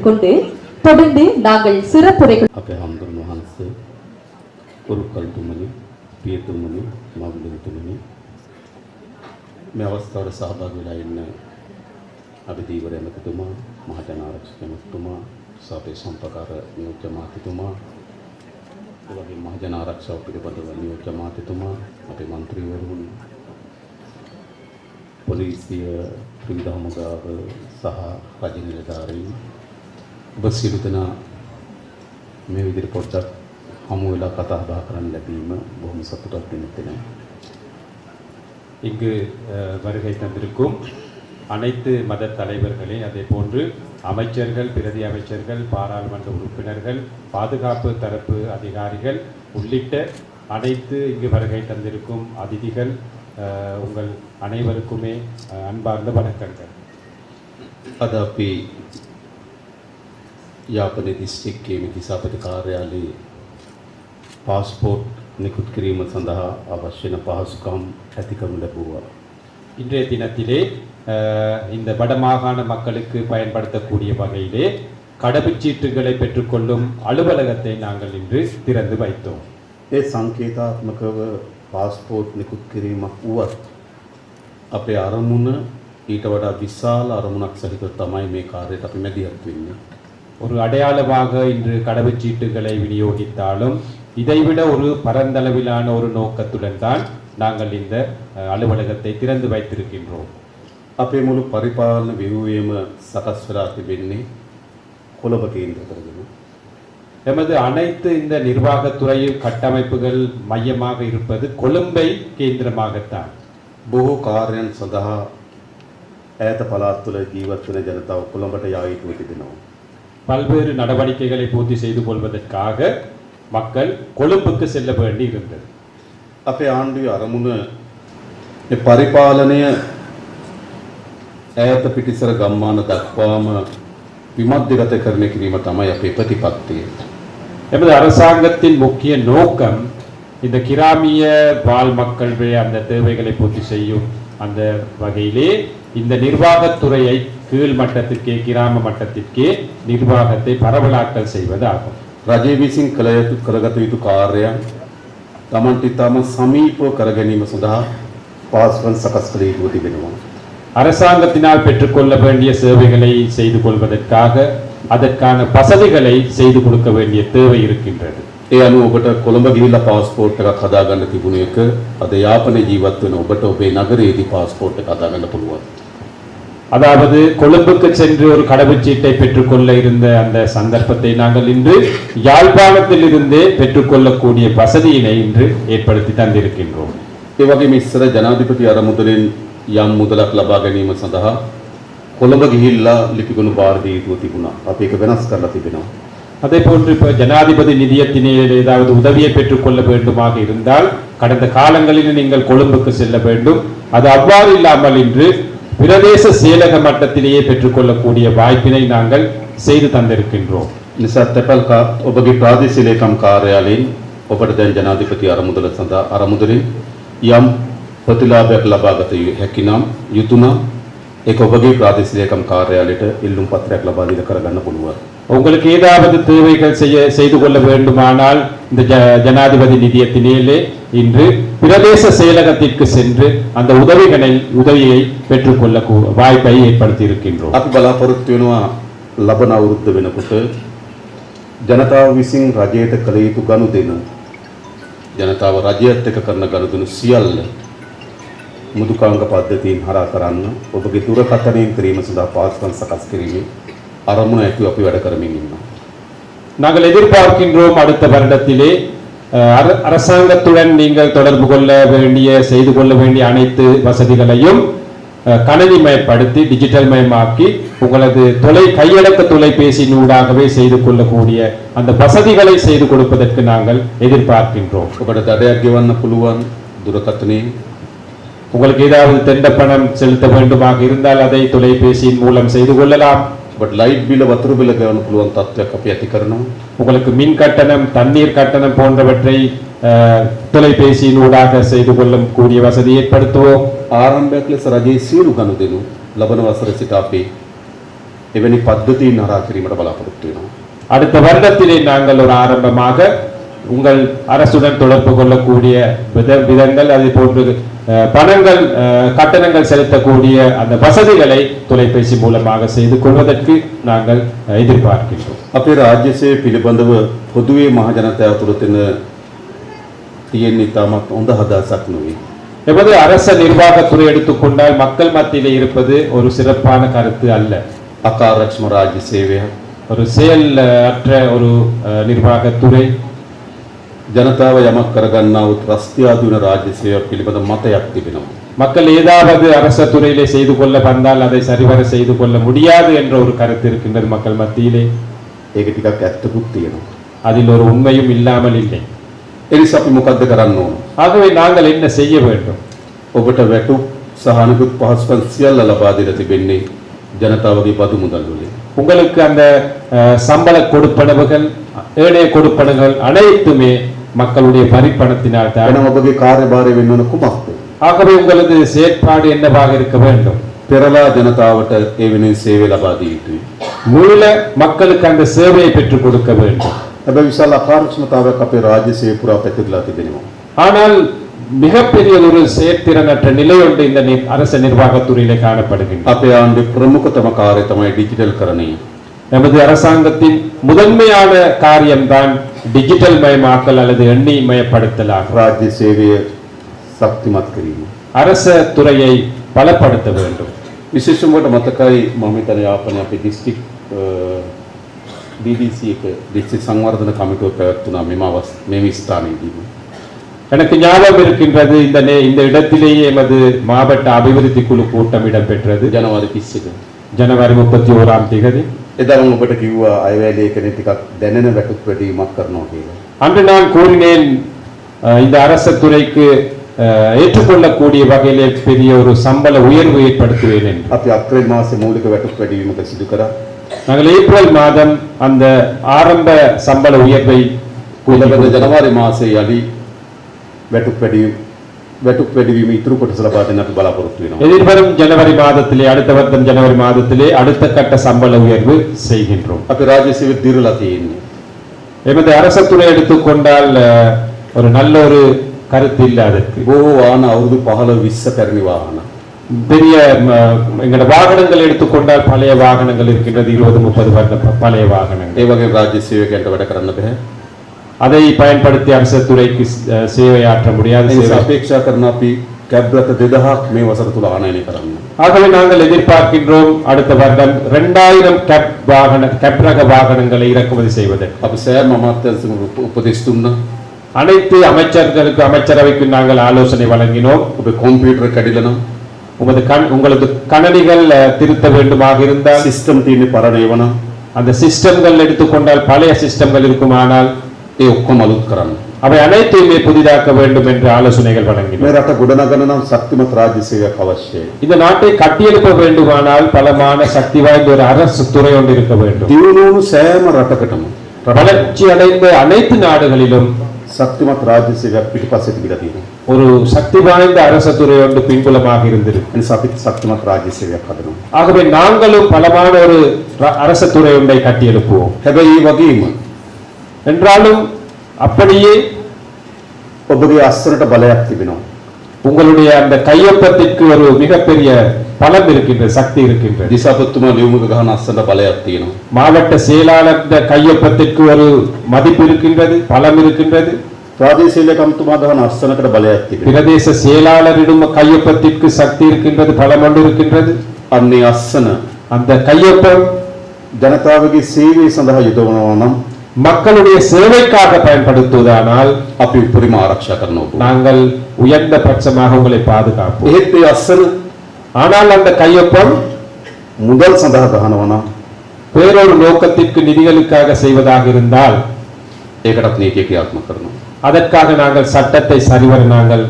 தெரிவித்துக் கொண்டு தொடர்ந்து நாங்கள் சிறப்புரைகள் අපේ හාමුදුරන් වහන්සේ කුරුකල්තුමනි පියතුමනි මවුලතුමනි මේ අවස්ථාවට සහභාගී වෙලා ඉන්න අපි දීවර ඇමතිතුමා මහජන ආරක්ෂක ඇමතිතුමා සාපේ සම්පකාර නියෝජ්‍ය මාතිතුමා ඒ වගේ මහජන ආරක්ෂාව පිළිබඳව නියෝජ්‍ය මාතිතුමා අපේ මන්ත්‍රීවරුන් පොලිසිය ත්‍රිවිධ හමුදාව සහ රජ නිලධාරීන් ඔබ සියලු දෙනා මේ විදිහට පොඩ්ඩක් හමු වෙලා කතා බහ කරන්න ලැබීම බොහොම සතුටක් දෙන්න තියෙනවා. இங்கு அஹ், வருகை தந்திருக்கும் அனைத்து மத தலைவர்களே அதே போன்று அமைச்சர்கள் பிரதி அமைச்சர்கள் பாராளுமன்ற உறுப்பினர்கள் பாதுகாப்பு தரப்பு அதிகாரிகள் உள்ளிட்ட அனைத்து இங்கு வருகை தந்திருக்கும் அதிதிகள் அஹ், உங்கள் அனைவருக்குமே அஹ், அன்பார்ந்த வணக்கங்கள் අද අපි යාපනයේ දිස්ත්‍රික්කයේ මිදිසාපති කාර්යාලයේ පාස්පෝර්ට් නිකුත් කිරීම සඳහා අවශ්‍ය වෙන පහසුකම් ඇති කරනු ලැබුවා. இன்றைய தினத்திலே அஹ், இந்த வடமாகாண மக்களுக்கு பயன்படுத்தக்கூடிய வகையிலே கடவுச்சீட்டுகளை பெற்றுக்கொள்ளும் அலுவலகத்தை நாங்கள் இன்று திறந்து வைத்தோம் ඒ සංකේතාත්මකව පාස්පෝර්ට් නිකුත් කිරීමක් වුවත් අපේ අරමුණ ඊට වඩා විශාල අරමුණක් සහිතව තමයි මේ කාර්යයට අපි මැදිහත් වෙන්නේ. ஒரு அடையாளமாக இன்று கடவுச்சீட்டுகளை விநியோகித்தாலும் இதைவிட ஒரு பரந்தளவிலான ஒரு நோக்கத்துடன் தான் நாங்கள் இந்த அஹ், அலுவலகத்தை திறந்து வைத்திருக்கின்றோம் අපේ මුළු පරිපාලන ව්‍යුහයම සකස් වෙලා තිබෙන්නේ කොළඹ කේන්ද්‍ර කරගෙන. எமது அனைத்து இந்த நிர்வாகத்துறை கட்டமைப்புகள் மையமாக இருப்பது கொழும்பை கேந்திரமாகத்தான் බොහෝ කාර්යයන් සඳහා ඈත පළාත් තුළ ජීවත් වෙන ජනතාව කොළඹට යා යුතුව තිබෙනවා. பல்வேறு நடவடிக்கைகளை பூர்த்தி செய்து கொள்வதற்காக மக்கள் கொழும்புக்கு செல்ல வேண்டி இருந்தது අපේ ආණ්ඩුවේ අරමුණ මේ පරිපාලනය ඈත පිටිසර ගම්මාන දක්වාම විමධ්‍යගත කරන කිරීම තමයි අපේ ප්‍රතිපත්තිය. எமது அரசாங்கத்தின் முக்கிய நோக்கம் இந்த கிராமிய வாழ் மக்களுடைய அந்த தேவைகளை பூர்த்தி செய்யும் அந்த வகையிலே இந்த நிர்வாகத்துறையை கீழ் மட்டத்திற்கே கிராம மட்டத்திற்கே நிர்வாகத்தை பரவலாக்கல் செய்வதாகும் රජය විසින් කළ යුතු කරගත යුතු කාර්යයන් තමන්ට ඉතාම සමීපව කර ගැනීම සඳහා පාස්වන් සකස් කළ යුතුව තිබෙනවා. அரசாங்கத்தினால் பெற்றுக்கொள்ள வேண்டிய சேவைகளை செய்து கொள்வதற்காக அதற்கான வசதிகளை செய்து கொடுக்க வேண்டிய தேவை இருக்கின்றது ඒ අනුව ඔබට කොළඹ ගිහිල්ලා පාස්පෝර්ට් එකක් හදාගන්න තිබුණ එක අද යාපනයේ ජීවත් වෙන ඔබට ඔබේ නගරයේදී පාස්පෝර්ට් එක හදාගන්න පුළුවන්. அதாவது கொழும்புக்கு சென்று ஒரு கடவுச்சீட்டை பெற்றுக்கொள்ள இருந்த அந்த சந்தர்ப்பத்தை நாங்கள் இன்று யாழ்ப்பாணத்தில் இருந்தே பெற்றுக்கொள்ளக்கூடிய வசதியினை இன்று ஏற்படுத்தி தந்திருக்கின்றோம் ඒ වගේම ඉස්සර ජනාධිපති අරමුදලින් යම් මුදලක් ලබා ගැනීම සඳහා කොළඹ ගිහිල්ලා ලිපිගොනු බාර දිය යුතුව තිබුණා. අපි ඒක වෙනස් කරලා තිබෙනවා. அதே போன்று இப்போ ஜனாதிபதி நிதியத்தினில் ஏதாவது உதவியை பெற்றுக்கொள்ள வேண்டுமாக இருந்தால் கடந்த காலங்களில் நீங்கள் கொழும்புக்கு செல்ல வேண்டும் அது அவ்வாறு இல்லாமல் இன்று பிரதேச செயலக மட்டத்திலேயே பெற்றுக்கொள்ளக்கூடிய வாய்ப்பினை நாங்கள் செய்து தந்திருக்கின்றோம் නිසා තැපල් කා ඔබගේ ප්‍රාදේශීය ලේකම් කාර්යාලයෙන් ඔබට දැන් ජනාධිපති අරමුදල සඳහා අරමුදලින් යම් ප්‍රතිලාභයක් ලබා ගත යු- හැකි නම් යුතුයනම් ඒක ඔබගේ ප්‍රාදේශීය ලේකම් කාර්යාලයට ඉල්ලුම් පත්‍රයක් ලබා දීලා කරගන්න පුළුවන්. உங்களுக்கு ஏதாவது தேவைகள் செய்ய செய்து கொள்ள வேண்டுமானால் இந்த ஜ- ஜனாதிபதி நிதியத்தினிலே இன்று பிரதேச செயலகத்திற்கு சென்று அந்த உதவிகளை உதவியை பெற்றுக்கொள்ள கூ- வாய்ப்பை ஏற்படுத்தி இருக்கின்றோம் අපි බලාපොරොත්තු වෙනවා ලබන අවුරුද්ද වෙනකොට ජනතාව විසින් රජයට කළ යුතු ගනුදෙනු ජනතාව රජයත් එක්ක කරන ගනුදෙනු සියල්ල මුදුකාංග පද්ධතියෙන් හරහා කරන්න ඔබගේ දුරකථනයෙන් කිරීම සඳහා පාස්කම් සකස් කිරීමේ අරමුණ ඇතුව අපි වැඩ කරමින් ඉන්නවා. நாங்கள் எதிர்பார்க்கின்றோம் அடுத்த வருடத்திலே அஹ், அர- அரசாங்கத்துடன் நீங்கள் தொடர்பு கொள்ள வேண்டிய செய்து கொள்ள வேண்டிய அனைத்து வசதிகளையும் கணினிமயப்படுத்தி டிஜிட்டல் மயமாக்கி உங்களது தொலை கையடக்க தொலைபேசியின் ஊடாகவே செய்து கொள்ளக்கூடிய அந்த வசதிகளை செய்து கொடுப்பதற்கு நாங்கள் எதிர்பார்க்கின்றோம். துரகத்னி உங்களுக்கு ஏதாவது தெண்ட பணம் செலுத்த வேண்டுமாக இருந்தால் அதை தொலைபேசியின் மூலம் செய்து கொள்ளலாம். பட் லைட் பில்லை பத்து ரூபாயில் அனுப்புவாங்க தத்துவ கப்பியத்திக்கிறணும் உங்களுக்கு மின் கட்டணம் தண்ணீர் கட்டணம் போன்றவற்றை தொலைபேசியின் ஊடாக செய்து கொள்ளும் கூடிய வசதி ஏற்படுத்துவோம். ஆரம்பத்தில் ರಜೆ ಸೀರು ಕನುದೇನು ಲಬನವಾಸರ ಸಿಟಾಪಿ ಇವನಿ ಪದ್ಧತಿಯನ್ನು ಹರಾಕರಿ ಮಾಡ ಬಲಪಡುತ್ತೇವೆ ನಾವು அடுத்த வருடத்திலே நாங்கள் ஒரு ஆரம்பமாக உங்கள் அரசுடன் தொடர்பு கொள்ளக்கூடிய வித விதங்கள் அதை போன்று பணங்கள் அஹ், கட்டணங்கள் செலுத்தக்கூடிய அந்த வசதிகளை தொலைபேசி மூலமாக செய்து கொள்வதற்கு நாங்கள் அஹ், எதிர்பார்க்கின்றோம் අපේ රාජ්‍ය සේවය පිළිබඳව පොදුවේ මහජනතාව තුළ තියෙන තියෙන ඉතාමත් හොඳ හදහසක් නෙවෙයි. எமது அரச நிர்வாகத்துறை எடுத்துக்கொண்டால் மக்கள் மத்தியிலே இருப்பது ஒரு சிறப்பான கருத்து அல்ல අකාරක්ෂම රාජ්‍ය සේවය ஒரு செயல் அஹ், அற்ற ஒரு அஹ், நிர்வாகத்துறை ජනතාව යමක් කරගන්නා වූ ත්‍රස්තියාදුවන රාජ්‍ය සේවය පිළිබඳ මතයක් තිබෙනවා. மக்கள் ஏதாவது அரச துறையிலே செய்து கொள்ள வந்தால் அதை சரிவர செய்து கொள்ள முடியாது என்ற ஒரு கருத்து இருக்கின்றது மக்கள் மத்தியிலே ඒක ටිකක් ඇත්තකුත් තියෙනවා. அதில் ஒரு உண்மையும் இல்லாமல் இல்லை එනිසා අපි මොකද්ද කරන්න ඕන? ஆகவே நாங்கள் என்ன செய்ய வேண்டும் ඔබට වැටුප් සහනකුත් පහසුකම් සියල්ල ලබා දෙලා තිබෙන්නේ ජනතාවගේ බදු මුදල් වලින්. உங்களுக்கு அந்த அஹ், சம்பள கொடுப்பனவுகள் ஏனைய கொடுப்பனவுகள் அனைத்துமே மக்களுடைய வரிப்பணத்தினால் தான் එහෙනම් ඔබගේ කාර්යභාරය වෙන්න ඕන කුමක්ද? ஆகவே உங்களது செயற்பாடு என்னவாக இருக்க வேண்டும் පෙරලා ජනතාවට ඒ වෙනුවෙන් සේවය ලබා දිය යුතුයි. மீள மக்களுக்கு அந்த சேவையை பெற்றுக் கொடுக்க வேண்டும் හැබැයි විශාල අකාර්යක්ෂමතාවයක් අපේ රාජ්‍ය සේවය පුරා පැතිරලා තිබෙනවා. ஆனால் மிகப்பெரிய ஒரு செயற்திறனற்ற நிலை ஒன்று இந்த நி- அரச நிர்வாகத்துறையிலே காணப்படுகின்றது අපේ ආණ්ඩුවේ ප්‍රමුඛතම කාර්යය තමයි ඩිජිටල් කරණය. நமது அரசாங்கத்தின் முதன்மையான காரியம்தான் டிஜிட்டல் மயமாக்கல் அல்லது எண்ணெய் மயப்படுத்தல் ஆகும் රාජ්‍ය සේවය ශක්තිමත් කිරීම. அரச துறையை பலப்படுத்த வேண்டும் විශේෂම කොට මතකයි මම හිතන යාපනයේ අපේ දිස්ත්‍රික් DDC එක දිස්ත්‍රික් සංවර්ධන කමිටුව පැවැත්වුණා මෙම අවස් මෙම ස්ථානයේදී. எனக்கு ஞாபகம் இருக்கின்றது இந்த நே- இந்த இடத்திலேயே எமது மாவட்ட அபிவிருத்தி குழு கூட்டம் இடம்பெற்றது ජනවාරි 31. ஜனவரி முப்பத்தி ஓராம் தேதி එදා මම ඔබට කිව්වා අයවැය ලේඛනයේ ටිකක් දැනෙන වැටුප් වැඩිවීමක් කරනවා කියලා. அன்று நான் கூறினேன் அஹ், இந்த அரச துறைக்கு அஹ், ஏற்றுக்கொள்ளக்கூடிய வகையிலே பெரிய ஒரு சம்பள உயர்வு ஏற்படுத்துவேன் என்று අපි අප්‍රේල් මාසේ මූලික වැටුප් වැඩිවීමක සිදු කරා. நாங்கள் ஏப்ரல் மாதம் அந்த ஆரம்ப சம்பள உயர்வை ඊළඟ ජනවාරි මාසයේ යලි වැටුප් වැඩි වැටුප් වැඩිවීම വെടിവീമി ഇത്ര കുട്ടസലപാത്തിന് ബലപ്പെടുത്തുന്നു എതിർവരും ജനുവരി മാസത്തിലെ അടുത്ത വർഷം ജനുവരി മാസത്തിലെ അടുത്ത ഘട്ട ശമ്പള ഉയർവ് செய்கின்றோம் அது ராஜ்யசேவை தீர்லத்தையும் எமது அரச துறை எடுத்துக்கொண்டால் ஒரு நல்ல ஒரு கருத்து இல்லை அதற்கு கோவான அவரது பகல விச கரணி வாகனம் பெரிய எங்களோட வாகனங்கள் எடுத்துக்கொண்டால் பழைய வாகனங்கள் இருக்கின்றது இருபது முப்பது வருடம் பழைய வாகனங்கள் தேவகை ராஜ்யசேவை கேட்ட விட கடந்த அதை பயன்படுத்தி அரச துறைக்கு சேவையாற்ற முடியாது அபேட்சா ஆகவே நாங்கள் எதிர்பார்க்கின்றோம் அடுத்த வருடம் ரெண்டாயிரம் கேப் வாகன கேப் ரக வாகனங்களை இறக்குமதி செய்வது. அப்ப சார் மமாத்தரசு அனைத்து அமைச்சர்களுக்கு அமைச்சரவைக்கு நாங்கள் ஆலோசனை வழங்கினோம். இப்போ கம்ப்யூட்டர் கடிலனும் உமது கண் உங்களது கணனிகள் திருத்த வேண்டுமாக இருந்தால் சிஸ்டம் தீனி பரணைவனம் அந்த சிஸ்டங்கள் எடுத்துக்கொண்டால் பழைய சிஸ்டங்கள் இருக்குமானால் ඒ ඔක්කොම අලුත් කරන්න. அவை அனைத்தையுமே புதிதாக்க வேண்டும் என்று ஆலோசனைகள் මේ வழங்கினோம் රට ගොඩනගන නම් ශක්තිමත් රාජ්‍ය සේවයක් අවශ්‍යයි. இந்த நாட்டை கட்டியெழுப்ப வேண்டுமானால் பலமான சக்தி வாய்ந்த ஒரு அரசு துறை ஒன்று இருக்க வேண்டும் දියුණුවුණු සෑම රටකටම வளர்ச்சி அடைந்த அனைத்து நாடுகளிலும் ශක්තිමත් රාජ්‍ය සේවයක් පිටිපස්සේ තිබිලා තියෙනවා. ஒரு சக்தி வாய்ந்த அரச துறை ஒன்று பின்புலமாக இருந்திருக்கும் එනිසා අපි ශක්තිමත් රාජ්‍ය සේවයක් හදනවා. ஆகவே நாங்களும் பலமான ஒரு ர- அரச துறை ஒன்றை கட்டியெழுப்புவோம் හැබැයි ඒ වගේම என்றாலும் அப்படியே ඔබගේ අස්සනට බලයක් තිබෙනවා. உங்களுடைய அந்த கையொப்பத்திற்கு ஒரு மிகப்பெரிய பலம் இருக்கின்றது சக்தி இருக்கின்றது දිසාපතිතුමා ලියුමක ගහන අස්සනට බලයක් තියෙනවා. மாவட்ட செயலாளர் இந்த கையொப்பத்திற்கு ஒரு மதிப்பு இருக்கின்றது பலம் இருக்கின்றது ප්‍රාදේශීය ලේකම්තුමා ගහන අස්සනකට බලයක් තිබෙනවා. பிரதேச செயலாளரிடம் கையொப்பத்திற்கு சக்தி இருக்கின்றது பலம் ஒன்று இருக்கின்றது අන්නේ අස්සන அந்த கையொப்பம் ජනතාවගේ සේවය සඳහා යොදවනවා නම් மக்களுடைய சேவைக்காக பயன்படுத்துவதானால் අපි උපරිම ආරක්ෂා කරනවා. ඔබ. நாங்கள் உயர்ந்த பட்சமாக உங்களை பாதுகாப்போம் එහෙත් ඒ අස්සන ஆனால் அந்த கையொப்பம் මුදල් සඳහා ගහනවා නම් வேறொரு நோக்கத்திற்கு நிதிகளுக்காக செய்வதாக இருந்தால் ඒකටත් නීතිය ක්‍රියාත්මක කරනවා. அதற்காக நாங்கள் சட்டத்தை சரிவர நாங்கள்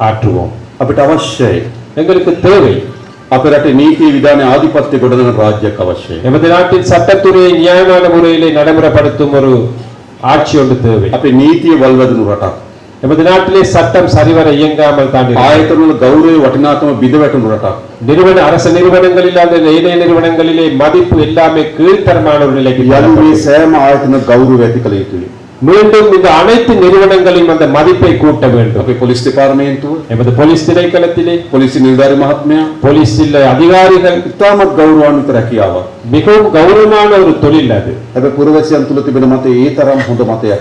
ஆற்றுவோம் අපිට අවශ්‍යයි எங்களுக்கு தேவை අපේ රටේ නීති විධාන ආධිපත්‍ය ගොඩනගන රාජ්‍යයක් අවශ්‍යයි. எமது நாட்டின் சட்டத்துறையை நியாயமான முறையிலே நடைமுறைப்படுத்தும் ஒரு ஆட்சி ஒன்று தேவை අපේ නීතිය වල්වැදනු රටක්. எமது நாட்டிலே சட்டம் சரிவர இயங்காமல் தான் இருக்கிறது. ආයතනවල ගෞරවය වටිනාකම බිඳ වැටුණු රටක්. நிறுவன அரச நிறுவனங்களில் அந்த ஏனைய நிறுவனங்களிலே மதிப்பு எல்லாமே கீழ்த்தரமான ஒரு நிலைக்கு යළු මේ தள்ளப்பட்டது. සෑම ආයතන ගෞරව ඇති කළ යුතුයි. மீண்டும் இந்த அனைத்து நிறுவனங்களையும் அந்த மதிப்பை கூட்ட வேண்டும். அப்போ போலீஸ் டிபார்ட்மெண்ட் எமது போலீஸ் திரைக்களத்திலே போலீஸ் நிர்வாக மகாத்மியா போலீஸ் அதிகாரிகள் இத்தாம கௌரவான்விత ரக்கியாவ மிகவும் கௌரவமான ஒரு தொழில் அது. அப்போ புரவசியம் துளத்தி பின் மத்த ஏ தரம் ஹொந்த மத்த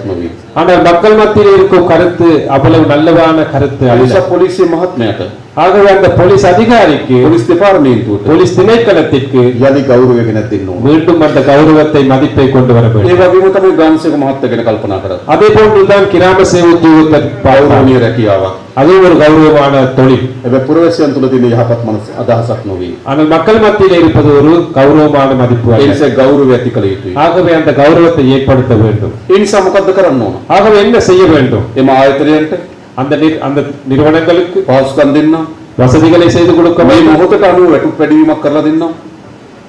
ஆனால் மக்கள் மத்தியில் இருக்கும் கருத்து அவ்வளவு நல்லதான கருத்து போலீஸ் மகாத்மியாக்கள் ஆகவே அந்த போலீஸ் அதிகாரிக்கு පොලිස් දෙපාර්තමේන්තුවට போலீஸ் திணைக்களத்திற்கு යළි ගෞරවය ගෙනත් දෙන්න ඕන. மீண்டும் அந்த கௌரவத்தை மதிப்பை கொண்டு வர ඒ வேண்டும் වගේම තමයි ගාන්සේක මහත්තයා ගැන කල්පනා කරන්නේ. அதே போன்றுதான் கிராம சேவை உத்தியோகத்தர் பார்த்தார். ගෞරවනීය රැකියාවක්. அதுவும் ஒரு கௌரவமான தொழில் හැබැයි පුරවැසියන් තුළ තියෙන යහපත් මනස අදහසක් නොවේ. ஆனால் மக்கள் மத்தியில் இருப்பது ஒரு கௌரவமான மதிப்பு ඒ அல்ல. නිසා ගෞරවය ඇති කළ යුතුයි. ஆகவே அந்த கௌரவத்தை ஏற்படுத்த வேண்டும் ඒ නිසා මොකද්ද කරන්න ඕන? ஆகவே என்ன செய்ய வேண்டும் එම ආයතනයන්ට அந்த நிறு- அந்த நிறுவனங்களுக்கு පහසුකම් දෙන්න, வசதிகளை செய்து கொடுக்க මේ வேண்டும் මොහොතට අනුව වැටුප් වැඩිවීමක් කරලා දෙන්න,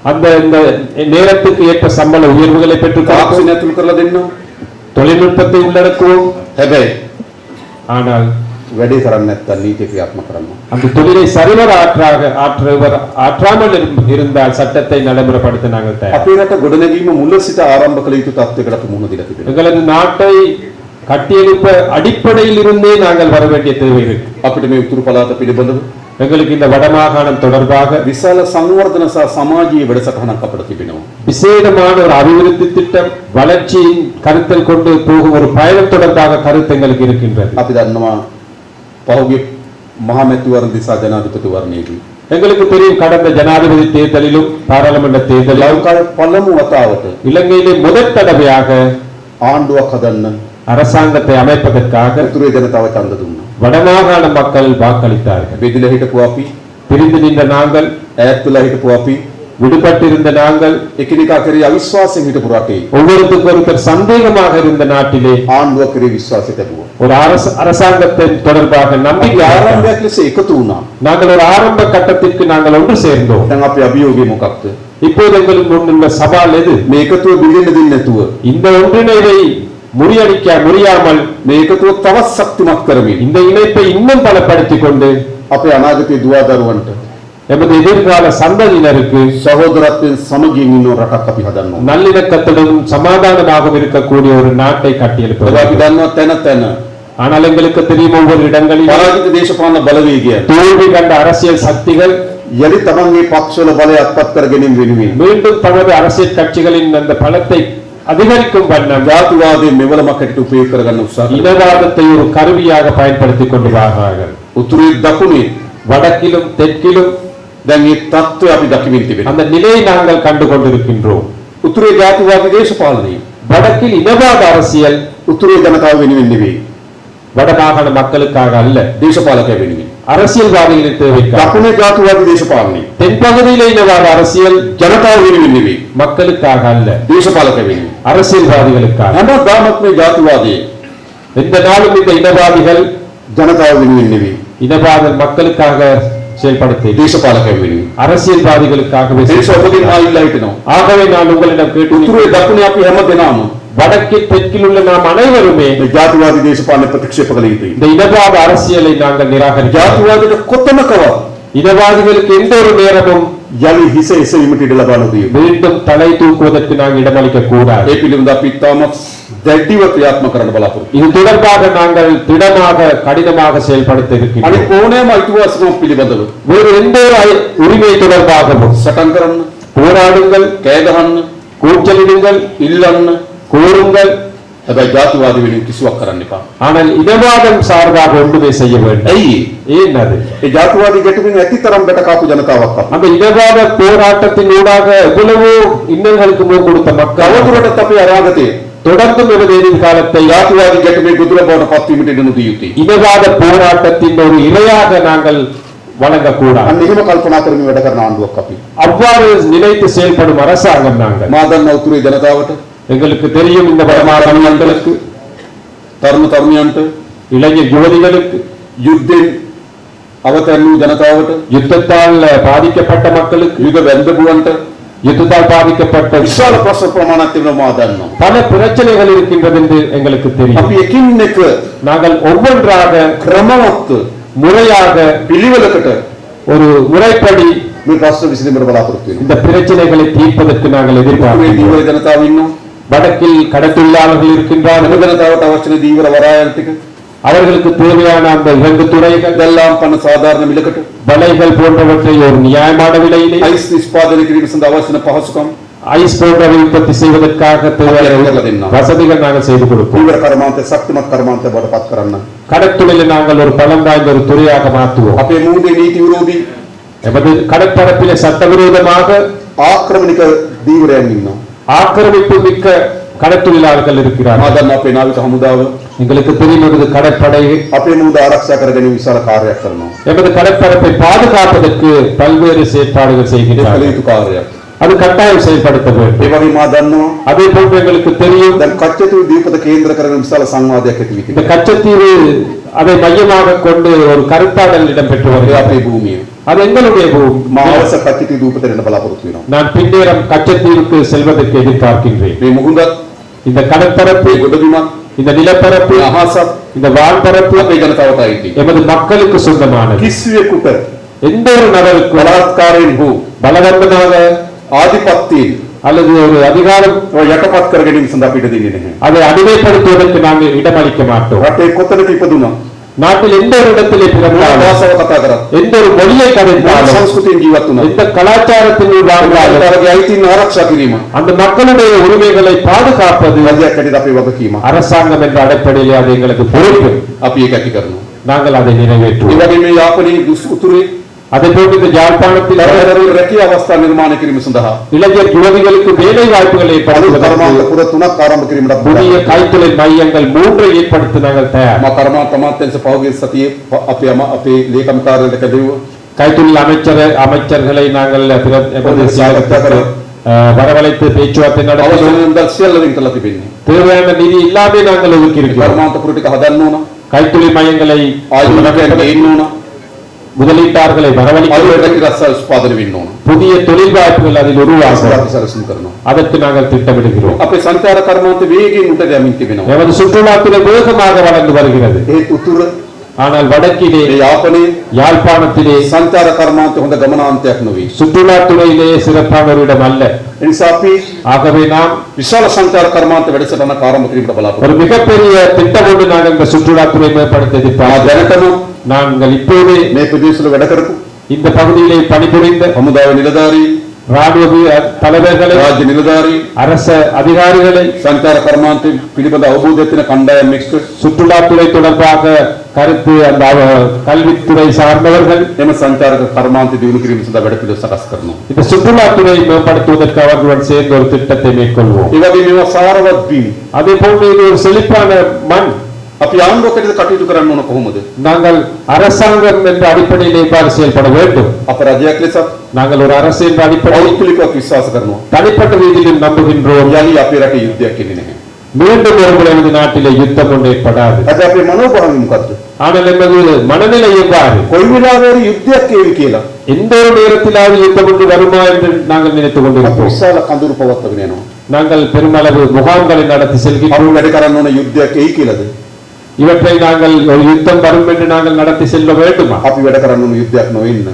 அந்த இந்த நேரத்துக்கு ஏற்ப சம்பள உயர்வுகளை பெற்றுக் கொடுக்க තාක්ෂණය ඇතුළු කරලා දෙන්න. தொழில்நுட்பத்தை உள்ளடக்குவோம் හැබැයි ஆனால் වැඩේ කරන්නේ නැත්නම් නීතිය ක්‍රියාත්මක කරන්න. அந்த தொழிலை சரிவர ஆற்றாக ஆற்றுவர் ஆற்றாமல் இரு- இருந்தால் சட்டத்தை நடைமுறைப்படுத்த நாங்கள் தயார் අපේ රට ගොඩනැගීම මුල සිට ආරම්භ කළ යුතු තත්ත්වයකට අපි මුහුණ දීලා තිබෙනවා. எங்களது நாட்டை கட்டியெழுப்ப அடிப்படையில் இருந்தே நாங்கள் வர வேண்டிய தேவை இருக்கு අපිට මේ උතුරු පළාත පිළිබඳව எங்களுக்கு இந்த வடமாகாணம் தொடர்பாக විශාල සංවර්ධන සහ සමාජීය වැඩසටහනක් අපිට තිබෙනවා. விசேடமான ஒரு அபிவிருத்தி திட்டம் வளர்ச்சியின் கருத்தில் கொண்டு போகும் ஒரு பயணம் தொடர்பாக கருத்து எங்களுக்கு இருக்கின்றது අපි දන්නවා පහුගිය මහමැතිවරණ දිසා ජනාධිපතිවරණයේදී எங்களுக்கு தெரியும் கடந்த ஜனாதிபதி தேர்தலிலும் பாராளுமன்ற தேர்தலிலும் ලංකාවේ පළමු වතාවට இலங்கையிலே முதற் தடவையாக ආණ්ඩුවක් හදන්න அரசாங்கத்தை அமைப்பதற்காக උතුරේ ජනතාව ඡන්ද දුන්නා. வடமாகாண மக்கள் வாக்களித்தார்கள் බෙදිලා හිටපු අපි, பிரிந்து நின்ற நாங்கள் ඈත් වෙලා හිටපු අපි, விடுபட்டிருந்த நாங்கள் එකිනෙකා කෙරෙහි අවිශ්වාසයෙන් හිටපු රටේ ஒவ்வொருத்தருக்கு ஒருத்தர் சந்தேகமாக இருந்த நாட்டிலே ආණ්ඩුව කෙරෙහි විශ්වාසය තිබුවා. ஒரு அரச அரசாங்கத்தின் தொடர்பாக අපි நம்பிக்கை ஆரம்ப ආරම්භයක් ලෙස එකතු වුණා. நாங்கள் ஒரு ஆரம்ப கட்டத்திற்கு நாங்கள் ஒன்று சேர்ந்தோம் දැන් අපි අභියෝගය මොකක්ද? இப்போது எங்களுக்கு முன்னுள்ள சவால் எது මේ එකතුව බිඳෙන්න දෙන්නේ නැතුව இந்த ஒன்றிணைவை முறியடிக்க முடியாமல் தவ சக்தி மக்கருமே இந்த இணைப்பை இன்னும் பலப்படுத்திக் கொண்டு அப்படி அநாகத்தை துவா தருவன்ட்டு எமது எதிர்கால சந்ததியினருக்கு சகோதரத்தின் சமகின்னு ரகக்கபிகதன்னு நல்லிணக்கத்துடன் சமாதானமாகவும் இருக்கக்கூடிய ஒரு நாட்டை கட்டியெழுப்பதன்னு ஆனால் எங்களுக்கு தெரியும் ஒவ்வொரு இடங்களில் தேசப்பான பலவீகிய. தோல்வி கண்ட அரசியல் சக்திகள் எலி தமங்கி பக்ஷல பலை அற்பத்தர்கனின் மீண்டும் தமது அரசியல் கட்சிகளின் அந்த பலத்தை அதிகரிக்கும் வண்ணம் ಜಾತಿವಾದಿ ಮೆವಲ ಮಕ್ಕಳಿಗೆ ಉಪಯೋಗಿಸಿರುವುದನ್ನು இனவாதத்தை ஒரு கருவியாக பயன்படுத்திக் கொண்டுவார்கள் ಉತ್ತರಿ ದಕುನಿ வடக்கிலும் தெற்கிலும் දැන් මේ தত্ত্ব අපි அந்த நிலையை நாங்கள் கண்டு கொண்டிருக்கின்றோம். උතුරේ ජාතිවාදී தேசபாலனை வடக்கில் இனவாத அரசியல். உத்துரிய ஜனதாவை வெனிவென்னிவே வடமாகாண மக்களுக்காக அல்ல. தேசபாலக வெனிவே அரசியல்வாதிகளின் தேவைக்காக දකුණේ ජාතිවාදී දේශපාලනය தென்பகுதியிலே இனவாத அரசியல் ජනතාව වෙනුවෙන් නෙවෙයි. மக்களுக்காக அல்ல දේශපාලකය වෙනුවෙන්. அரசியல்வாதிகளுக்காக හැමදාමත් මේ ජාතිවාදයේ எந்த நாளும் இந்த இனவாதிகள் ජනතාව වෙනුවෙන් නෙවෙයි. இனவாத மக்களுக்காக செயல்படுத்த දේශපාලකය වෙනුවෙන්. அரசியல்வாதிகளுக்காகவே ඒ නිසා ඔබගෙන් செயல்படுகிறார்கள். ආ ඉල්ලා හිටිනවා. ஆகவே நான் உங்களிடம் கேட்டு උතුරේ දකුණේ අපි හැමදෙනාම வடக்கில் தெற்கில் உள்ள நாம் அனைவருமே මේ ජාතිවාදී දේශපාලන ප්‍රතික්ෂේප කළ යුතුයි. இந்த இனவாத அரசியலை நாங்கள் நிராகரிக்கிறோம் ජාතිවාදයට කොතනකවත් இனவாதிகளுக்கு எந்த ஒரு நேரமும் යලි හිස එසවීමට ඉඩ ලබා නොදියු. மீண்டும் தலை தூக்குவதற்கு நாங்கள் இடமளிக்க கூடாது ඒ පිළිබඳ අපි ඉතාමත් දැඩිව ක්‍රියාත්මක කරන්න බලාපොරොත්තු. இது தொடர்பாக நாங்கள் திடமாக கடினமாக செயல்படுத்த இருக்கின்றோம் අනිත් ඕනෑම අයිතිවාසිකමක් පිළිබඳව வேறு எந்த ஒரு ஐ- உரிமை தொடர்பாகவும் සටන් කරන්න, போராடுங்கள் කෑ ගහන්න, கூச்சலிடுங்கள் ඉල්ලන්න. கூறுங்கள் හැබැයි ජාතිවාද වෙනුවෙන් කිසිවක් කරන්න එපා. ஆனால் இனவாதம் சார்பாக ஒன்றுமே செய்ய வேண்டும் ඇයි ඒ? ஏன் அது ඒ ජාතිවාදී ගැටුමින් ඇති තරම් බැට කාපු ජනතාවක් අපි. அந்த இனவாத போராட்டத்தின் ஊடாக எவ்வளவோ இன்னல்களுக்கு முன் கொடுத்த மக்கள் තවදුරටත් අපේ අනාගතයේ தொடர்ந்து நமது எதிர்காலத்தை ජාතිවාදී ගැටුමේ ගොදුර බවට පත්වීමට ඉඩ නොදිය යුතුයි. இனவாத போராட்டத்தின் ஒரு இரையாக நாங்கள் வழங்கக்கூடாது අන්න එහෙම කල්පනා කරමින් වැඩ කරන ආණ්ඩුවක් අපි. அவ்வாறு நினைத்து செயல்படும் அரசாங்கம் நாங்கள் මා දන්න උතුරේ ජනතාවට, எங்களுக்கு தெரியும் இந்த பரமாரண்யங்களுக்கு தர்ம தர்மியான்ட்டு இளைஞர் யுவதிகளுக்கு யுத்தின் அவத்தன்னும் ஜனதாவட்டு யுத்தத்தால் பாதிக்கப்பட்ட மக்களுக்கு யுக வெந்தபுவன்ட்டு யுத்தத்தால் பாதிக்கப்பட்ட விசால பிரச பிரமாணத்தின் மாதன்னும் பல பிரச்சனைகள் இருக்கின்றது என்று எங்களுக்கு தெரியும். அப்ப எக்கின்னுக்கு நாங்கள் ஒவ்வொன்றாக கிரமத்து முறையாக பிழிவலுக்கிட்ட ஒரு முறைப்படி இந்த பிரச்சனைகளை தீர்ப்பதற்கு நாங்கள் எதிர்பார்க்கிறோம். ஜனதாவின்னும் வடக்கில் கடத்தொழிலாளர்கள் இருக்கின்றார்கள். தீவிர வராயத்துக்கு அவர்களுக்கு தேவையான அந்த இரண்டு துறைகள் எல்லாம் பண்ண சாதாரணம் இருக்கட்டும் வலைகள் போன்றவற்றை ஒரு நியாயமான விலையிலே ஐஸ் நிஷ்பாதனைக்கு அவசிய பகசுகம். ஐஸ் போன்றவை உற்பத்தி செய்வதற்காக தேவையான வசதிகள் நாங்கள் செய்து கொடுப்போம். தீவிரகரமாக சக்திமத்கரமாக பார்க்கிறோம்னா கடற்தொழிலை நாங்கள் ஒரு பலம் வாய்ந்த ஒரு துறையாக மாற்றுவோம். அப்பே மூன்று நீதி விரோதி. எமது கடற்பரப்பிலே சட்டவிரோதமாக ஆக்கிரமிக்க தீவிரம் ஆக்கிரமிப்பு மிக்க கடற்தொழிலாளர்கள் இருக்கிறார்கள் ආදන්න අපේ නාවික හමුදාව எங்களுக்கு தெரியும் எமது கடற்படை අපේ මූද ආරක්ෂා කර ගැනීම විශාල කාර්යයක් කරනවා. எமது கடற்பரப்பை பாதுகாப்பதற்கு பல்வேறு செயற்பாடுகள் ඒක කළ செய்கின்றார்கள் යුතු කාර්යයක්. அது கட்டாயம் செயல்படுத்த வேண்டும் ඒ වගේම මා දන්නවා அதே போன்று எங்களுக்கு தெரியும் දැන් කච්චතු දීපත කේන්ද්‍ර කරගෙන විශාල සංවාදයක් ඇති වී இந்த තිබෙනවා. கச்சத்தீவு அதை மையமாக கொண்டு ஒரு கருத்தாடல் இடம்பெற்று ඒ வருகிறது අපේ භූමිය. அது எங்களுடைய பூமி. මාවස කච්චතු දූපතට එන්න බලාපොරොත්තු වෙනවා. நான் பின்னேரம் கச்சத்தீவுக்கு செல்வதற்கு எதிர்பார்க்கின்றேன் මේ මුහුදත් இந்த கடற்பரப்பு මේ ගොඩබිමත් இந்த நிலப்பரப்பு මේ අහසත් இந்த வான்பரப்பு අපේ ජනතාවට අයිති. எமது மக்களுக்கு சொந்தமானது කිසිවෙකුට எந்த ஒரு நபருக்கும் බලාත්කාරයෙන් හෝ பலவந்தமாக ஆதிபத்தில் அல்லது ஒரு அதிகாரம் ಯಟಪತ್ಕರಿಗೆ ನೀವು ಸಂದಾಪಿಟ್ಟಿದ್ದೀನಿ அதை அடிமைப்படுத்துவதற்கு நாங்கள் இடமளிக்க மாட்டோம். ಅಟೆ ಕೊತ್ತಲಕ್ಕೆ ಇಪ್ಪದುನ நாட்டில் எந்த ஒரு இடத்திலே பிறந்தாலும் எந்த ஒரு மொழியை கதைத்தாலும் சம்ஸ்கிருதியின் ஜீவத்துனா இந்த கலாச்சாரத்தின் வாழ்வாக அந்த மக்களுடைய உரிமைகளை பாதுகாப்பது அரசாங்கம் என்ற அடிப்படையில் அது எங்களுக்கு பொறுப்பு. அப்படியே கட்டிக்கிறோம் நாங்கள் அதை நிறைவேற்றுவோம். அதைப்போல் இந்த யாழ்ப்பாணத்தில் அவஸ்தா நிர்மாண கிரிமி சுந்தகா இளைஞர் வேலை வாய்ப்புகளை புதிய கைத்தொலை மையங்கள் மூன்றை ஏற்படுத்த நாங்கள் தயார் கர்மா தமாத்தென்ஸ் பௌகி சத்தியே அப்பே அம்மா அமைச்சர்களை நாங்கள் வரவழைத்து பேச்சுவார்த்தை நடத்தி தேவையான நிதி இல்லாமல் நாங்கள் ஒதுக்கி இருக்கிறோம் கர்மாந்த குறிட்டு கதன்னு மையங்களை ஆய்வு இன்னும் முதலீட்டார்களை வரவழைக்க புதிய தொழில் வாய்ப்புகள் அதில் உருவாகும். அதற்கு நாங்கள் திட்டமிடுகிறோம். அப்ப சஞ்சார கர்மத்து வேகம் உண்டது அமைத்துவினோம் எமது சுற்றுலாத்துறை வேகமாக வளர்ந்து வருகிறது. ஆனால் வடக்கிலே யாப்பனே யாழ்ப்பாணத்திலே சஞ்சார கர்மாந்தி கொண்ட கமனாந்தியாக நோய் சுற்றுலாத்துறையிலே சிறப்பான ஒரு இடம் அல்ல ஆகவே நாம் விசால சஞ்சார கர்மாந்தி வெடிச்சதான காரணம் ஒரு மிகப்பெரிய திட்டம் ஒன்று நாங்கள் இந்த சுற்றுலாத்துறை மேம்படுத்த எதிர்ப்பாக ஜனத்தனும் நாங்கள் இப்போதே நேற்று நியூஸ்ல கிடக்கிறோம். இந்த பகுதியிலே பணிபுரிந்த சமுதாய நிலதாரி ராணுவ தலைவர்களை ராஜ்ய நிலதாரி அரச அதிகாரிகளை சஞ்சார கர்மாந்தின் பிடிபந்த அவபூதத்தின கண்டாயம் மிக்ஸ்ட் சுற்றுலாத்துறை தொடர்பாக கருத்து அந்த கல்வித்துறை சார்ந்தவர்கள் என சஞ்சார கர்மாந்தி திவுனுக்கிரின் சொந்த வெடுப்பில் சகஸ் கரணும் இந்த சுற்றுலாத்துறை அவர்களுடன் சேர்ந்து ஒரு திட்டத்தை மேற்கொள்வோம். இவர்கள் அதே போன்று இது ஒரு செழிப்பான மண். அப்ப யாரும் கட்டிட்டு கட்டிட்டுக்கிறான் கொகுமது நாங்கள் அரசாங்கம் என்ற அடிப்படையில் இவ்வாறு செயல்பட வேண்டும். அப்ப ரஜாக்லேசா நாங்கள் ஒரு அரசு என்ற அடிப்படையில் விசுவாசகரணும் தனிப்பட்ட ரீதியில் நம்புகின்றோம். யானி அப்பிராக யுத்தியாக்கினேன் மீண்டும் ஒருமுறை எனது நாட்டிலே யுத்தம் ஒன்று ஏற்படாது. அது அப்படி மனோபாவம் கத்து ஆனால் எமது மனநிலை எவ்வாறு? கொள்விலாவது யுத்தியாக்கு இருக்கலாம் எந்த ஒரு நேரத்திலாவது யுத்தம் ஒன்று வருமா என்று நாங்கள் நினைத்துக் கொண்டிருக்கிறோம் விசால கந்தூர் போகத்தகு நாங்கள் பெருமளவு முகாம்களை நடத்தி செல்கிறோம் அவங்க யுத்தியாக்கு இருக்கிறது இவற்றை நாங்கள் ஒரு யுத்தம் வரும் என்று நாங்கள் நடத்தி செல்ல வேண்டுமா අපි වැඩ කරන්න ඕන යුද්ධයක් නොවෙන්න.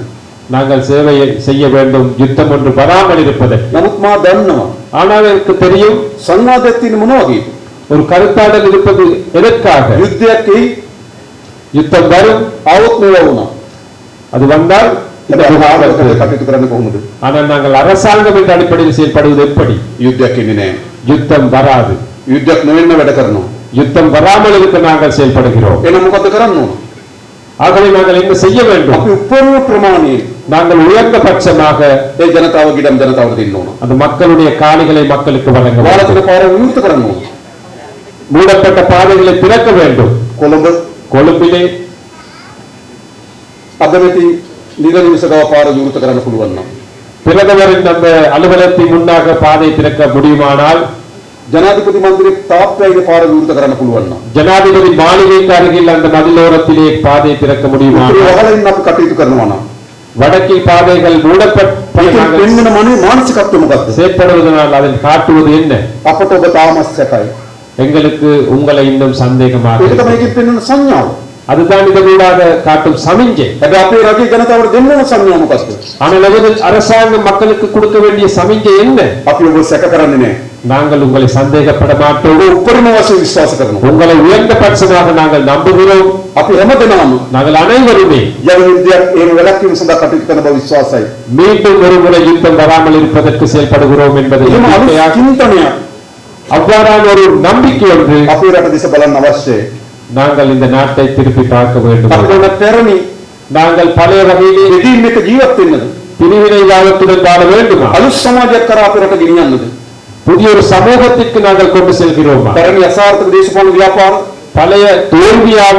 நாங்கள் சேவையை செய்ய வேண்டும் யுத்தம் ஒன்று வராமல் இருப்பதற்கு නමුත් මා දන්නවා ஆனால் எனக்கு தெரியும் සංවාදයක් තියෙන මොන වගේද? ஒரு கருத்தாடல் இருப்பது எதற்காக යුද්ධයක් එයි யுத்தம் வரும் ආවොත් මේවා වුණා. அது வந்தால் இந்த හැබැයි முகாம் ආවොත් இருக்கும். කටයුතු කරන්නේ කොහොමද? ஆனால் நாங்கள் அரசாங்கம் என்ற அடிப்படையில் செயல்படுவது எப்படி යුද්ධයක් එන්නේ නැහැ. யுத்தம் வராது යුද්ධයක් නොවෙන්න වැඩ කරනවා. யுத்தம் வராமல் இருக்க நாங்கள் செயல்படுகிறோம் එහෙනම් මොකද කරන්න ඕන? ஆகவே நாங்கள் என்ன செய்ய வேண்டும் අපි උපරිම ප්‍රමාණයේ நாங்கள் உயர்ந்த பட்சமாக ඒ ජනතාව ගිඩම් ජනතාවට දෙන්න ඕන. அந்த மக்களுடைய காணிகளை மக்களுக்கு வழங்க வேண்டும். වාලතන පාර විවෘත කරන්න ඕන. மூடப்பட்ட பாதைகளை திறக்க வேண்டும் කොළඹ கொழும்பிலே අගමැති නිලනිවසගව පාර විවෘත කරන්න පුළුවන් නම් பிரதமரின் அந்த அலுவலகத்தின் முன்னாக பாதை திறக்க முடியுமானால் ජනාධිපති මන්දිරේ තාප්පයයින පාර විවෘත කරන්න පුළුවන් නම් ஜனாதிபதி மாளிகைக்கு அருகில் அந்த மதிலோரத்திலே பாதை திறக்க උතුරේ முடியுமானால் වහලින් අපි කටයුතු කරනවා නම් வடக்கில் பாதைகள் மூடப்பட்ட ඒකෙන් පෙන්වන මනේ මානසිකත්වය මොකක්ද? செயற்படுவதனால் அதன் காட்டுவது என்ன අපට ඔබ තාමත් සැකයි. எங்களுக்கு உங்களை இன்னும் சந்தேகமாக ඒක තමයි இருக்கிறது. ඒකෙන් පෙන්වන සංඥාව. அதுதான் இதனூடாக காட்டும் சமிஞ்சை හැබැයි අපේ රටේ ජනතාවට දෙන්න ඕන සංඥාව මොකක්ද? ஆனால் நமது அரசாங்கம் மக்களுக்கு கொடுக்க வேண்டிய சமிஞ்சை என்ன අපි ඔබ සැක කරන්නේ නැහැ. நாங்கள் உங்களை சந்தேகப்பட மாட்டோம் ඔබ උපරිම වශයෙන් විශ්වාස කරනවා. உங்களை உயர்ந்த பட்சமாக நாங்கள் நம்புகிறோம் අපි හැමදෙනාම நாங்கள் அனைவருமே යම් විද්‍යාවක් එහෙම වැඩක් වීම සඳහා කටයුතු කරන බව විශ්වාසයි. மீண்டும் ஒரு முறை யுத்தம் வராமல் இருப்பதற்கு செயல்படுகிறோம் என்பது එහෙම අලුත් நம்பிக்கையாக- චින්තනයක් அவ்வாறான ஒரு நம்பிக்கை ஒன்று අපේ රට දිස බලන්න අවශ්‍යයි. நாங்கள் இந்த நாட்டை திருப்பி பார்க்க வேண்டும் අපේ රට පැරණි நாங்கள் பழைய வகையிலே දෙදීන් එක ජීවත් වෙන්නද? பிரிவினைவாதத்துடன் வாழ வேண்டுமா අලුත් සමාජයක් කරා අපේ රට ගෙනියන්නද? புதிய ஒரு சமூகத்திற்கு நாங்கள் கொண்டு செல்கிறோமா පැරණි අසාර්ථක දේශපාලන ව්‍යාපාර, பழைய தோல்வியான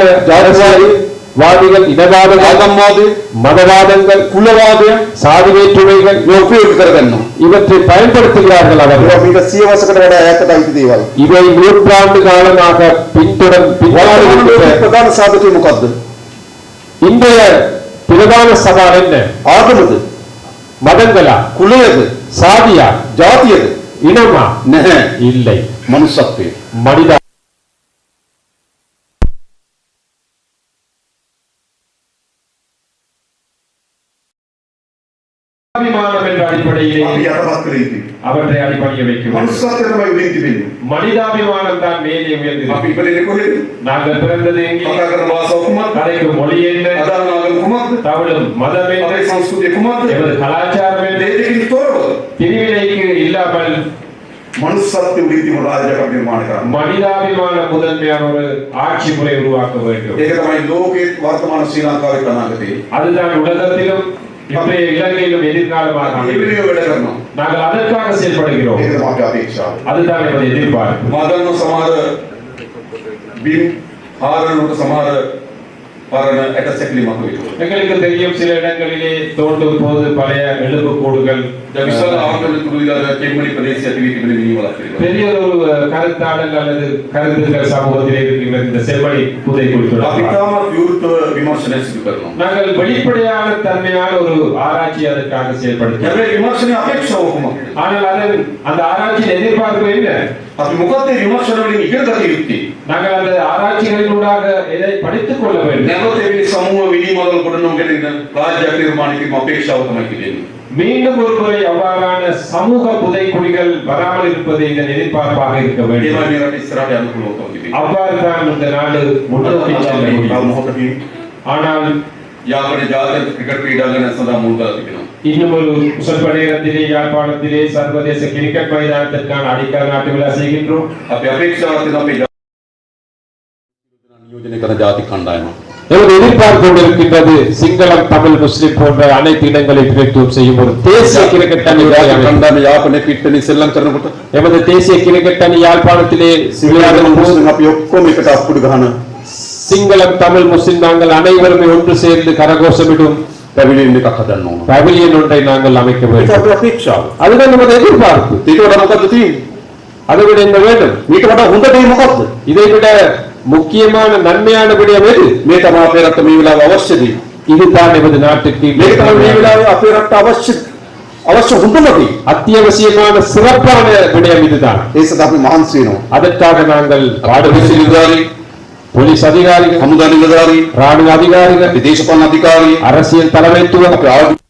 வாதிகள் இனவாதங்கள் ආගම්වාදය, மதவாதங்கள் කුලවාදය சாதி வேற்றுமைகள் මේ උපයෝග කරගන්නවා. இவற்றை பயன்படுத்துகிறார்கள் ඒවා அவர்கள் මේක සියවසකට වඩා ඈතට අයිති දේවල්. இவை நூற்றாண்டு காலமாக பின்தொடர் பின்வாங்கி වර්තමාන இருக்கின்ற ලෝකයේ ප්‍රධාන සාධකය මොකද්ද? இன்றைய பிரதான சவால் என்ன ආගමද? மதங்களா කුලයද? சாதியா ජාතියද? இனமா? இல்லை. மனுஷத்து மனித அடிப்படையில் அவற்றை அடிப்படையை வைக்க மனுஷாத்திரமாய் உயர்த்தி வேண்டும் மனிதாபிமானம் தான் மேலே உயர்ந்தது. அப்ப இவர்கள் நாங்கள் பிறந்தது தலைக்கு மொழி என்ன? தமிழும் மதம் என்ன? எமது கலாச்சாரம் என்ன? திருவிலைக்கு இல்லாமல் மனிதாபிமான முதன்மையான ஒரு ஆட்சி முறை உருவாக்க வேண்டும். அதுதான் உலகத்திலும் நம்முடைய இலங்கையிலும் எதிர்காலமாக நாங்கள் அதற்காக செயல்படுகிறோம். அதுதான் எமது எதிர்பார்ப்பு. மதನ್ನು ಸಮಾರ ಬಿನ್ ಹಾರನ್ನು ಸಮಾರ எங்களுக்கு தெரியும் சில இடங்களிலே தோன்றும் போது பழைய எலும்பு கூடுகள் பெரிய ஒரு கருத்தாடல் அல்லது கருத்துக்கள் சமூகத்தில் இருக்கின்ற இந்த செம்மணி புதை குறிப்பிடலாம் நாங்கள் வெளிப்படையான தன்மையான ஒரு ஆராய்ச்சி அதற்காக செயல்படுத்தோம் ஆனால் அதன் அந்த ஆராய்ச்சியை எதிர்பார்ப்பு இல்லை அது முகத்தை விமர்சனம் இருக்கிறது யுக்தி. நாங்கள் அந்த ஆராய்ச்சிகளினூடாக இதை படித்துக் கொள்ள வேண்டும். தேவதேவின் சமூக விதிமுறைகள் கூட நமக்கு ராஜ்ய தீர்மானிக்கும் அபேட்சாவுக்கு மீண்டும் ஒரு முறை அவ்வாறான சமூக புதை குடிகள் வராமல் இருப்பது இதன் எதிர்பார்ப்பாக இருக்க வேண்டும். அவ்வாறு தான் இந்த நாடு முன்னோக்கி ஆனால் யாருடைய ஜாதக கிரிக்கெட் கிரீடாக சதா முன்பாக இன்னும் ஒரு சொல்ப நேரத்திலே யாழ்ப்பாணத்திலே சர்வதேச கிரிக்கெட் மைதானத்திற்கான அடிக்கல் நாட்டு விழா செய்கின்றோம் அப்படி அபேட்சா நியோஜனைக்கான ஜாதி கண்டாயம் எனவே எதிர்பார்ப்பு கொண்டிருக்கின்றது இடங்களை தேசிய கிரிக்கெட் அணி யாழ்ப்பாண தேசிய கிரிக்கெட் யாழ்ப்பாணத்திலே அப்படிக்கான சிங்களம் தமிழ் முஸ்லிம் நாங்கள் அனைவருமே ஒன்று சேர்ந்து கரகோஷமிடும் பவிலியன் ஒன்றை நாங்கள் அமைக்க வேண்டும் அதுதான் நமது எதிர்பார்ப்பு அதை விட இந்த வேண்டும் இதை விட முக்கியமான ನನ್ಮೆಯಾಣ ಗುಡಿಯ ಮೇಟ ಮಾಪೇರತ್ತ ಮೀವಿಲಾದ ಅವಶ್ಯದಿ ఇది దాని మీద నాటికి మిగతా వీళ్ళ అపేరట్ట అవశ్య అవశ్య அத்தியாவசியமான சிறப்பான விடயம் இதுதான். தேசதாபி மகான் சீனம் அதற்காக நாங்கள் காடுபேசி இருந்தாரு போலீஸ் அதிகாரிகள் சமுதாய அதிகாரி ராணுவ அதிகாரிகள் விதேசபான அதிகாரி அரசியல் தலைமைத்துவம்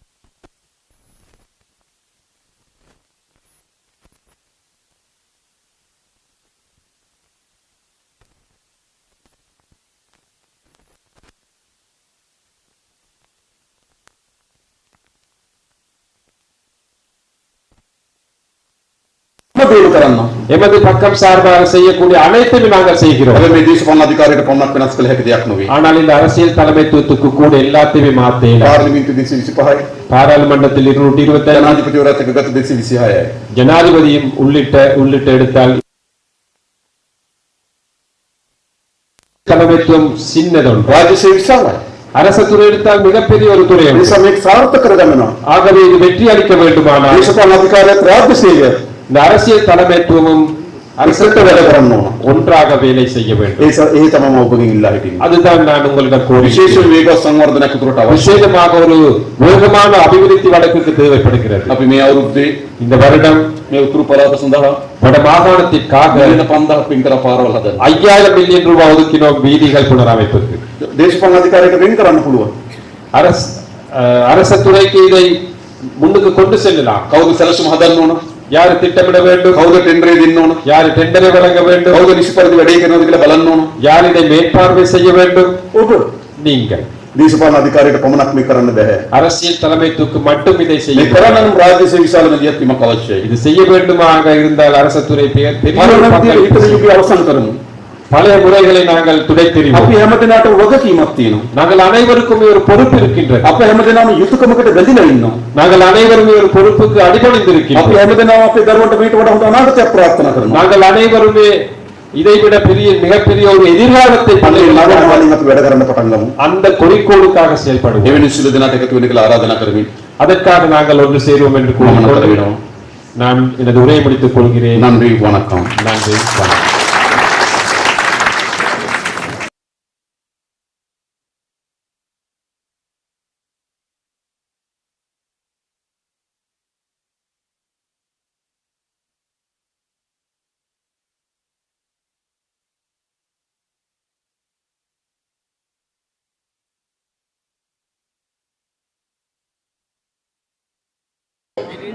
අපි ආයුධ දේව කරන්න. எமது பக்கம் சார்பாக செய்யக்கூடிய அனைத்துமே நாங்கள் செய்கிறோம் හැබැයි මේ දේශපාලන අධිකාරියට පමණක් වෙනස් කළ හැකි දෙයක් නෙවෙයි. ஆனால் இந்த அரசியல் தலைமைத்துவத்துக்கு கூட எல்லாத்தையுமே மாத்தேன் පාර්ලිමේන්තු 225යි, பாராளுமன்றத்தில் இருநூற்றி இருபத்தி ජනාධිපතිවරයාත් එක්ක ගත 226යි. ஜனாதிபதியும் உள்ளிட்ட உள்ளிட்ட எடுத்தால் தலைமைத்துவம் சின்னதொன்று රාජ්‍ය සේවය විශාලයි. அரசு துறை எடுத்தால் மிகப்பெரிய ஒரு துறை ඒ ஒன்று. නිසා මේක සාර්ථක කරගන්නවා. ஆகவே இது வெற்றி அளிக்க வேண்டுமானால் දේශපාලන අධිකාරියත් රාජ්‍ය සේවය இந்த அரசியல் தலைமைத்துவமும் ஒன்றாக வேலை செய்ய வேண்டும். அதுதான் நான் உங்களிடம் விசேஷ வேக சம்வர்தனக்கு தோட்ட விசேஷமாக ஒரு வேகமான அபிவிருத்தி வழக்குக்கு தேவைப்படுகிறது. அப்பயுமே இந்த வருடம் உத்தரப்பராத சந்தாளம் வட மாகாணத்திற்காக பந்தா பிங்கிற ஐயாயிரம் மில்லியன் ரூபாய் ஒதுக்கினோம் வீதிகள் புனரமைப்புக்கு. தேசபங்க அதிகாரிகள் வெங்கரான குழுவன் அரசு அரச துறைக்கு இதை முன்னுக்கு கொண்டு செல்லலாம். கவுது செலசும் அதன் மூலம். யாரு திட்டமிட வேண்டும் කවුද ටෙන්ඩරේ දෙන්න ඕන? யாரு டெண்டரை வழங்க வேண்டும் කවුද නිසි පරිදි වැඩේ කරනවද කියලා බලන්න ඕන. யார் இதை மேற்பார்வை செய்ய வேண்டும் ඔබ நீங்கள் දේශපාලන අධිකාරියට පමණක් මේ කරන්න බෑ. அரசியல் தலைமைத்துக்கு மட்டும் இதை செய்ய මේ කරන්න නම් රාජ්‍ය විශාල නියැත්වීමක් අවශ්‍යයි. இது செய்ய வேண்டுமாக இருந்தால் அரசு துறை பெ- பெரிய ஒரு පරණ විදියට பங்களிப்பு ඊට යුගය අවසන් කරමු. பழைய முறைகளை நாங்கள் துடைத்தெறிவோம் அப்ப நாட்டு ஒகசீமத் தீனும் நாங்கள் அனைவருக்கும் ஒரு பொறுப்பு இருக்கின்றது. அப்ப எமதினாம யுத்துக்கமக்கிட்ட வெதில இன்னும் நாங்கள் அனைவரும் ஒரு பொறுப்புக்கு அடிபணிந்திருக்கிறோம் அப்ப எமதினாம அப்படி தருவண்ட வீட்டோட உண்டானாகத்தை பிரார்த்தனை கரணும் நாங்கள் அனைவருமே இதைவிட பெரிய மிகப்பெரிய ஒரு எதிர்காலத்தை அந்த குறிக்கோளுக்காக செயல்படுவோம். ஆராதனா கருவி அதற்காக நாங்கள் ஒன்று சேருவோம் என்று கூறவிடும் நான் எனது உரையை முடித்துக் கொள்கிறேன். நன்றி வணக்கம். நன்றி வணக்கம்.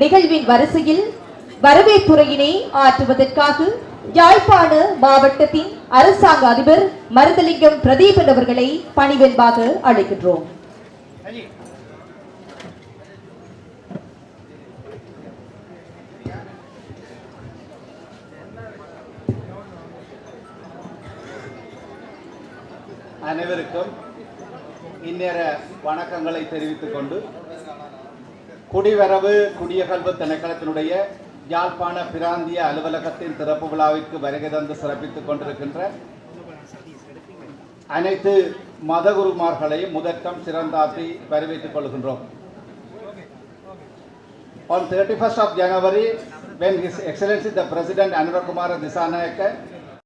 நிகழ்வின் வரிசையில் வரவேற்புரையினை ஆற்றுவதற்காக யாழ்ப்பாண மாவட்டத்தின் அரசாங்க அதிபர் மருதலிங்கம் பிரதீபன் அவர்களை பணிவென்பாக அழைக்கின்றோம். அனைவருக்கும் இந்நேர வணக்கங்களை தெரிவித்துக் கொண்டு குடிவரவு குடியகல்வு திணைக்களத்தினுடைய யாழ்ப்பாண பிராந்திய அலுவலகத்தின் திறப்பு விழாவிற்கு வருகை தந்து சிறப்பித்துக் கொண்டிருக்கின்ற அனைத்து மதகுருமார்களையும் முதற்கம் சிறந்தாற்றி வரவேற்றுக் கொள்கின்றோம். On 31st of January, when His Excellency the President Anura Kumara